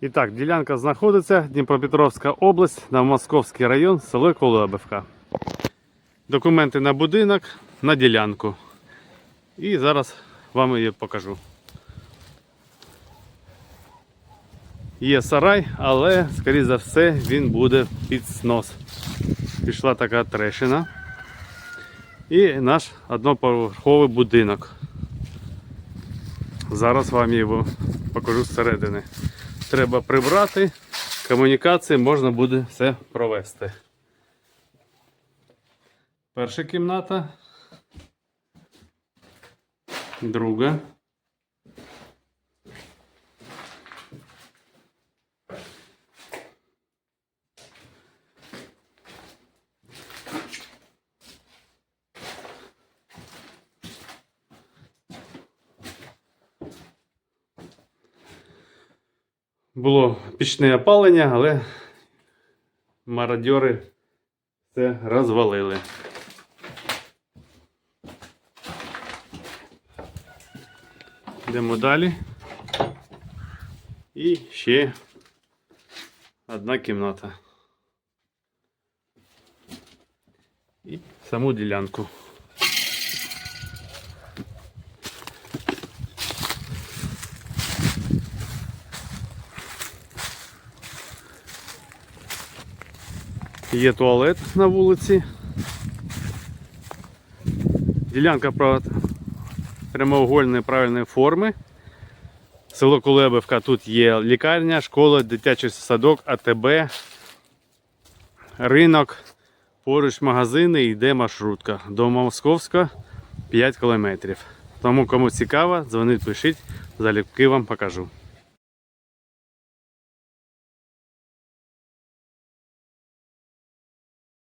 І так, ділянка знаходиться Дніпропетровська область, Новомосковський район, село Колобівка. Документи на будинок, на ділянку. І зараз вам її покажу. Є сарай, але, скоріше за все, він буде під снос. Пішла така трещина. І наш одноповерховий будинок. Зараз вам його покажу зсередини. Треба прибрати, комунікації можна буде все провести. Перша кімната. Друга. Було пічне опалення, але мародьори це розвалили. Йдемо далі. І ще одна кімната. І саму ділянку. Є туалет на вулиці. Ділянка прямоугольної правильної форми. Село Кулебівка тут є лікарня, школа, дитячий садок, АТБ, ринок, поруч магазини і йде маршрутка. До Московська 5 кілометрів. Тому кому цікаво, дзвоніть, пишіть, залюбки вам покажу.